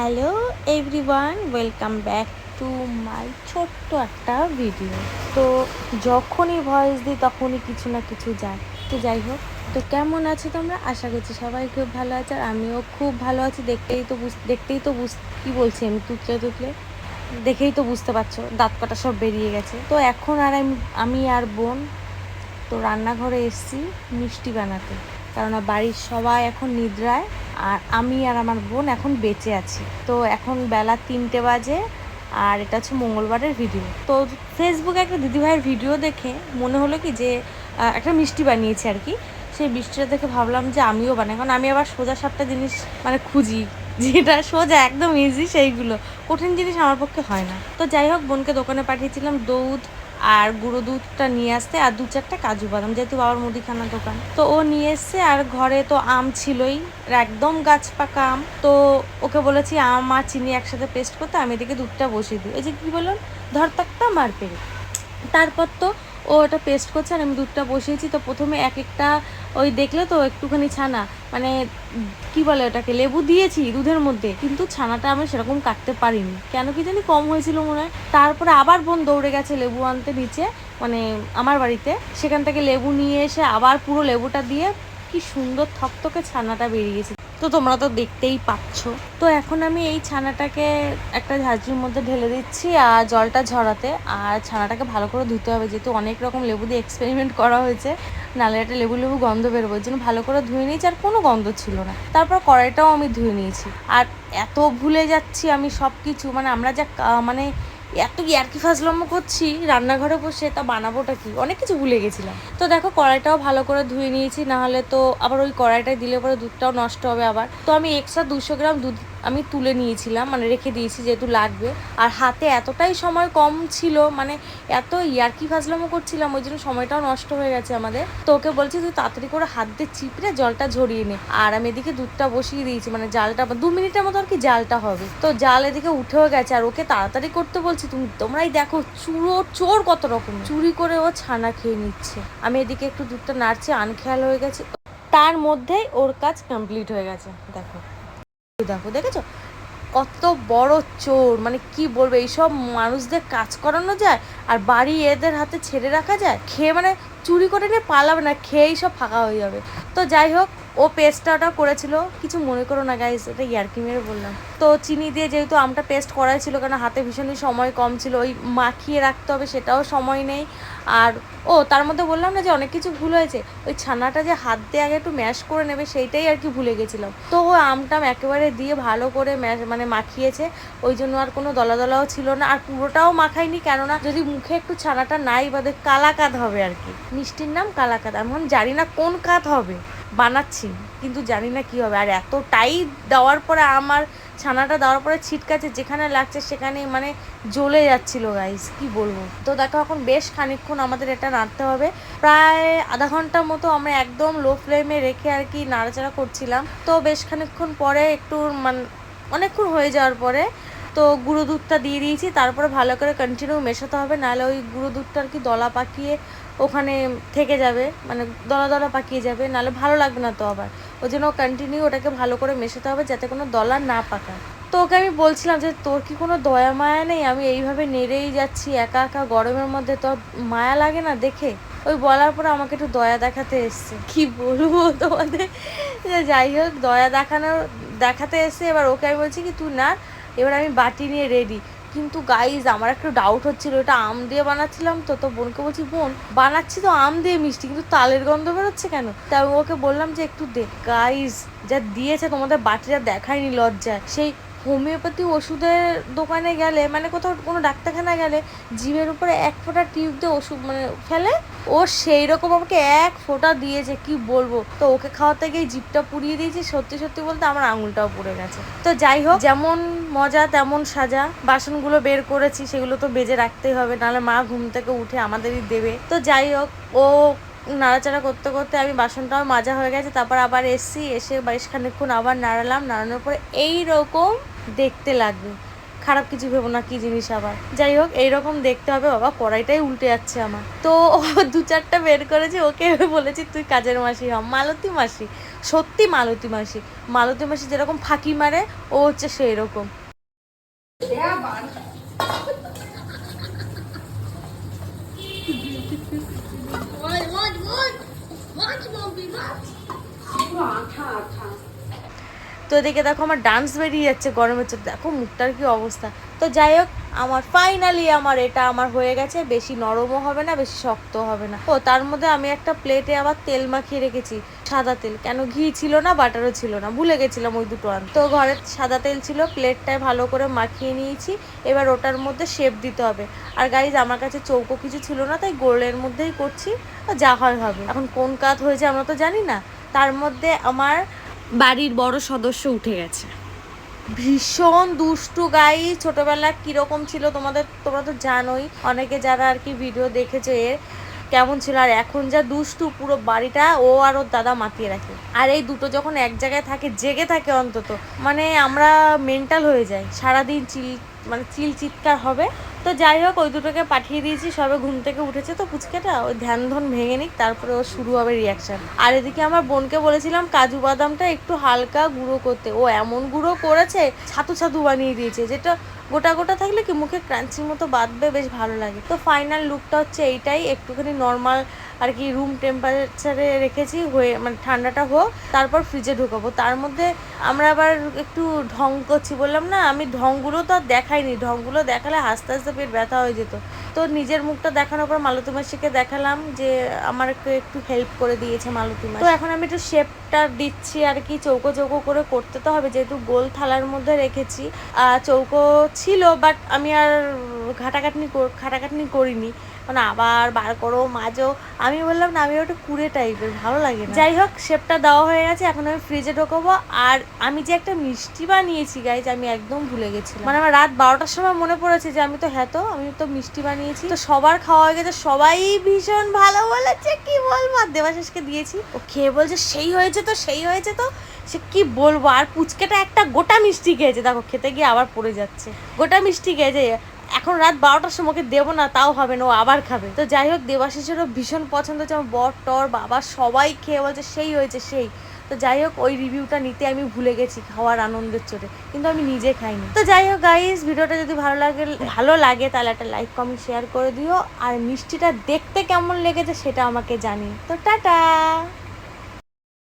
Hello everyone, welcome back to my ছোট্ট একটা video. তো যখনই ভয়েস দিই, তখনই কিছু না কিছু যায় তো যাই হোক। তো কেমন আছো তোমরা? আশা করছি সবাই খুব ভালো আছে আর আমিও খুব ভালো আছি। দেখতেই তো বুঝ দেখতেই তো বুঝ কী বলছি আমি, তুতলে তুতলে? দেখেই তো বুঝতে পারছ, দাঁত কাটা সব বেরিয়ে গেছে। তো এখন আর আমি আমি আর বোন তো রান্নাঘরে এসেছি মিষ্টি বানাতে। কেননা বাড়ির সবাই এখন নিদ্রায় আর আমি আর আমার বোন এখন বেঁচে আছি। তো এখন বেলা তিনটে বাজে আর এটা হচ্ছে মঙ্গলবারের ভিডিও তো ফেসবুকে একটা দিদিভাইয়ের ভিডিও দেখে মনে হলো কি যে একটা মিষ্টি বানিয়েছে আর কি। সেই মিষ্টিটা দেখে ভাবলাম যে আমিও বানাই, কারণ আমি আবার সোজা সাপটা জিনিস মানে খুঁজি, যেটা সোজা একদম ইজি সেইগুলো। কঠিন জিনিস আমার পক্ষে হয় না। তো যাই হোক, বোনকে দোকানে পাঠিয়েছিলাম দুধ আর গুঁড়ো দুধটা নিয়ে আসতে, আর দু চারটা কাজু বাদাম, যেহেতু বাবার মুদিখানা দোকান। তো ও নিয়ে এসছে, আর ঘরে তো আম ছিলই একদম গাছ পাকা আম। তো ওকে বলেছি, আম আর চিনি একসাথে পেস্ট করতে, আমি এদিকে দুধটা বসিয়ে দিই। ওই যে কী বললাম? ধরতাকটা মার পেরে তারপর তো ও ওটা পেস্ট করছে আর আমি দুধটা বসিয়েছি। তো প্রথমে এক একটা ওই দেখলে তো একটুখানি ছানা মানে কি বলে ওটাকে, লেবু দিয়েছি দুধের মধ্যে, কিন্তু ছানাটা আমি সেরকম কাটতে পারিনি। কেন কি জানি কম হয়েছিল মনে হয়। তারপরে আবার বোন দৌড়ে গেছে লেবু আনতে নিচে মানে আমার বাড়িতে। সেখান থেকে লেবু নিয়ে এসে আবার পুরো লেবুটা দিয়ে কি সুন্দর থকথকে ছানাটা বেরিয়েছে। তো তোমরা তো দেখতেই পাচ্ছ। তো এখন আমি এই ছানাটাকে একটা ঝাঁঝরির মধ্যে ঢেলে দিচ্ছি আর জলটা ঝরাতে। আর ছানাটাকে ভালো করে ধুতে হবে, যেহেতু অনেক রকম লেবু দিয়ে এক্সপেরিমেন্ট করা হয়েছে, নালে একটা লেবু লেবু গন্ধ বেরোবো জন্য ভালো করে ধুয়ে নিয়েছি, আর কোনো গন্ধ ছিল না। তারপর কড়াইটাও আমি ধুয়ে নিয়েছি। আর এত ভুলে যাচ্ছি আমি সব কিছু মানে আমরা যা মানে এত ইয়ার্কি ফাজলম্ব করছি? রান্নাঘরে বসে তা বানাবোটা কি? অনেক কিছু ভুলে গেছিলাম। তো দেখো, কড়াইটাও ভালো করে ধুয়ে নিয়েছি, নাহলে তো আবার ওই কড়াইটায় দিলে পরে দুধটাও নষ্ট হবে আবার। তো আমি এক্সট্রা দুশো গ্রাম দুধ আমি তুলে নিয়েছিলাম মানে রেখে দিয়েছি যেহেতু লাগবে। আর হাতে এতটাই সময় কম ছিল মানে এত ইয়ার্কি ফাজলামো করছিলাম, ওই জন্য সময়টাও নষ্ট হয়ে গেছে আমাদের। তো ওকে বলছি, তুই তাড়াতাড়ি করে হাত দিয়ে চিপড়ে জলটা ঝরিয়ে নে। আর আমি এদিকে দুধটা বসিয়ে দিয়েছি মানে জালটা দু মিনিটের মতো আর কি জালটা হবে। তো জাল এদিকে উঠেও গেছে, আর ওকে তাড়াতাড়ি করতে বলছি, তুমি, তোমরাই দেখো চুরো, চোর কত রকম চুরি করে ও ছানা খেয়ে নিচ্ছে। আমি এদিকে একটু দুধটা নাড়ছি, আনখেয়াল হয়ে গেছে। তার মধ্যেই ওর কাজ কমপ্লিট হয়ে গেছে, দেখো। দেখো, দেখেছ? কত বড় চোর মানে কি বলব, এইসব মানুষদের কাজ করানো যায় আর বাড়ি এদের হাতে ছেড়ে রাখা যায়? খেয়ে মানে চুরি করে নিয়ে পালাবে না, খেয়েই সব ফাঁকা হয়ে যাবে। তো যাই হোক, ও পেস্টটা করেছিল। কিছু মনে করো না গাইজ এটা ইয়ার্কি মেরে বললাম। তো চিনি দিয়ে যেহেতু আমটা পেস্ট করাই ছিল কারণ হাতে ভীষণই সময় কম ছিল, ওই মাখিয়ে রাখতে হবে সেটাও সময় নেই। আর, ও, তার মধ্যে বললাম না যে অনেক কিছু ভুল হয়েছে, ওই ছানাটা যে হাত দিয়ে আগে একটু ম্যাশ করে নেবে, সেইটাই আর কি ভুলে গেছিলাম। তো ও আমটাম একেবারে দিয়ে ভালো করে ম্যাশ মানে মাখিয়েছে, ওই জন্য আর কোনো দলা দলাও ছিল না, আর পুরোটাও মাখাইনি কেননা যদি মুখে একটু ছানাটা নাই, বাদে কালাকাত হবে আর কি মিষ্টির নাম কালাকাত এমন জানি না কোন কাত হবে। বানাচ্ছি, কিন্তু জানি না কি হবে। আর এতটাই দেওয়ার পরে, আমার ছানাটা দেওয়ার পরে ছিটকাছে যেখানে লাগছে সেখানে মানে জ্বলে যাচ্ছিল গাইস কি বলব? তো দেখো এখন বেশ খানিকক্ষণ আমাদের এটা নাড়তে হবে। প্রায় আধা ঘণ্টার মতো আমরা একদম লো ফ্লেমে রেখে আর কি নাড়াচাড়া করছিলাম। তো বেশ খানিকক্ষণ পরে একটু মানে অনেকক্ষণ হয়ে যাওয়ার পরে তো গুঁড়ো দুধটা দিয়ে দিয়েছি। তারপরে ভালো করে কন্টিনিউ মেশাতে হবে, নাহলে ওই গুঁড়ো দুধটা আর কি দলা পাকিয়ে ওখানে থেকে যাবে মানে দলা দলা পাকিয়ে যাবে, নাহলে ভালো লাগবে না তো আবার। ওই জন্য কন্টিনিউ ওটাকে ভালো করে মেশাতে হবে যাতে কোনো দলা না পাকায়। তো ওকে আমি বলছিলাম যে, তোর কি কোনো দয়া মায়া নেই? আমি এইভাবে নেড়েই যাচ্ছি, একা একা গরমের মধ্যে তোর মায়া লাগে না দেখে? ওই বলার পরে আমাকে একটু দয়া দেখাতে এসছে। কি বলব তোমাদের? যে যাই হোক, দয়া দেখানোর, দেখাতে এসছে। এবার ওকে আমি বলছি কি, তুই না এবার আমি বাটি নিয়ে রেডি কিন্তু গাইজ আমার একটু ডাউট হচ্ছিল, এটা আম দিয়ে বানাচ্ছিলাম তো তো বোনকে বলছি, বোন, বানাচ্ছি তো আম দিয়ে মিষ্টি, কিন্তু তালের গন্ধ বেরোচ্ছে কেন? তাই ওকে বললাম যে, একটু দেখ গাইজ যা দিয়েছে তোমাদের বাটি, যা দেখায়নি লজ্জায়, সেই হোমিওপ্যাথি ওষুধের দোকানে গেলে মানে কোথাও কোনো ডাক্তারখানা গেলে, জিমের উপরে এক ফোঁটা টিউব দিয়ে ওষুধ মানে ফেলে ও সেই রকম আমাকে এক ফোঁটা দিয়েছে, কি বলব? তো ওকে খাওয়াতে গিয়ে জিভটা পুড়িয়ে দিয়েছি, সত্যি সত্যি বলতে আমার আঙুলটাও পুড়ে গেছে। তো যাই হোক, যেমন মজা তেমন সাজা, বাসনগুলো বের করেছি, সেগুলো তো বেজে রাখতেই হবে, নাহলে মা ঘুম থেকে উঠে আমাদেরই দেবে। তো যাই হোক, ও নাড়াচাড়া করতে করতে আমি বাসনটাও মাজা হয়ে গেছে, তারপর আবার এসছি, এসে বেশ খানিকক্ষণ আবার নাড়ালাম, নাড়ানোর পরে এইরকম দেখতে লাগবে। খারাপ কিছু ভেবো না কি জিনিস আবার যাই হোক এইরকম দেখতে হবে বাবা কড়াইটাই উল্টে যাচ্ছে আমার তো দু চারটা বের করেছি ওকে বলেছি তুই কাজের মাসি হ মালতী মাসি সত্যি মালতী মাসি মালতী মাসি যেরকম ফাঁকি মারে ও হচ্ছে সেই রকম Watch, watch, তো এদিকে দেখো আমার ডান্স বেরিয়ে যাচ্ছে গরমের চোখ দেখো মুখটার কি অবস্থা। তো যাই হোক, আমার ফাইনালি আমার এটা আমার হয়ে গেছে, বেশি নরমও হবে না, বেশি শক্ত হবে না। ও, তার মধ্যে আমি একটা প্লেটে আবার তেল মাখিয়ে রেখেছি, সাদা তেল। কেন ঘি ছিল না বাটারও ছিল না, ভুলে গেছিলাম ওই দুটো আনতে। তো ঘরে সাদা তেল ছিল প্লেটটায় ভালো করে মাখিয়ে নিয়েছি, এবার ওটার মধ্যে শেপ দিতে হবে। আর গাইজ আমার কাছে চৌকো কিছু ছিল না, তাই গোলের মধ্যেই করছি যা হয় হবে। এখন কোন কাজ হয়েছে আমরা তো জানি না। তার মধ্যে আমার বাড়ির বড় সদস্য উঠে গেছে। ভীষণ দুষ্টু গাই ছোটবেলা কীরকম ছিল তোমাদের? তোমরা তো জানোই, অনেকে যারা আর কি ভিডিও দেখেছে এর, কেমন ছিল। আর এখন যা দুষ্টু পুরো বাড়িটা, ও আর ওর দাদা মাতিয়ে রাখে। আর এই দুটো যখন এক জায়গায় থাকে, জেগে থাকে অন্তত মানে আমরা মেন্টাল হয়ে যাই। সারাদিন চিল মানে চিল চিৎকার হবে। তো যাই হোক, ওই দুটোকে পাঠিয়ে দিয়েছি, সবে ঘুম থেকে উঠেছে তো পুচকেটা, ওই ধ্যান ধন ভেঙে নিক, তারপরে ও শুরু হবে রিয়াকশন আর এদিকে আমার বোনকে বলেছিলাম, কাজু বাদামটা একটু হালকা গুঁড়ো করতে। ও এমন গুঁড়ো করেছে, ছাতু ছাতু বানিয়ে দিয়েছে, যেটা গোটা গোটা থাকলে কি মুখে ক্রাঞ্চির মতো বাঁধবে, বেশ ভালো লাগে। তো ফাইনাল লুকটা হচ্ছে এইটাই, একটুখানি নর্মাল আর কি রুম টেম্পারেচারে রেখেছি, হয়ে মানে ঠান্ডাটা হোক, তারপর ফ্রিজে ঢুকাবো। তার মধ্যে আমরা আবার একটু ঢং করছি বললাম না, আমি ঢংগুলো তো আর দেখাইনি। ঢংগুলো দেখালে হাসতে হাসতে পেট ব্যথা হয়ে যেত। তো নিজের মুখটা দেখানোর পর মালতী মাসিকে দেখালাম যে আমার একটু হেল্প করে দিয়েছে মালতী মাসি। তো এখন আমি একটু শেপটা দিচ্ছি আর কি, চৌকো চৌকো করে করতে তো হবে, যেহেতু গোল থালার মধ্যে রেখেছি। চৌকো ছিল বাট আমি আর ঘাটাঘাটনি খাটাখাটনি করিনি। মানে আবার বার করো, মাজো। আমি বললাম, না, আমি ওটা কুড়ে টাইপের ভালো লাগে না। যাই হোক শেপটা দেওয়া হয়ে গেছে, এখন আমি ফ্রিজে ঢোকাবো। আর আমি যে একটা মিষ্টি বানিয়েছি গাইজ আমি একদম ভুলে গেছিলাম। মানে আমার রাত বারোটার সময় মনে পড়েছে যে আমি তো হ্যাঁ তো, আমি তো মিষ্টি বানিয়েছি। তো সবার খাওয়া হয়ে গেছে, সবাই ভীষণ ভালো বলেছে, কি বলব? আর দেবাশিসকে দিয়েছি। ও খেয়ে বলছে, সেই হয়েছে তো, সেই হয়েছে তো। সে, কি বলব? আর পুচকেটা একটা গোটা মিষ্টি খেয়েছে। দেখো, খেতে গিয়ে আবার পড়ে যাচ্ছে। গোটা মিষ্টি খেয়েছে। এখন রাত বারোটার সময় ওকে দেবো না, তাও হবে না, ও আবার খাবে। তো যাই হোক, দেবাশিসেরও ভীষণ পছন্দ হচ্ছে আমার বর, টর, বাবা, সবাই খেয়ে বলছে সেই হয়েছে, সেই। তো যাই হোক, ওই রিভিউটা নিতে আমি ভুলে গেছি, খাওয়ার আনন্দের চোটে, কিন্তু আমি নিজে খাইনি। তো যাই হোক গাইস ভিডিওটা যদি ভালো লাগে ভালো লাগে, তাহলে একটা লাইক কমেন্ট শেয়ার করে দিও। আর মিষ্টিটা দেখতে কেমন লেগেছে, সেটা আমাকে জানি তো টাটা!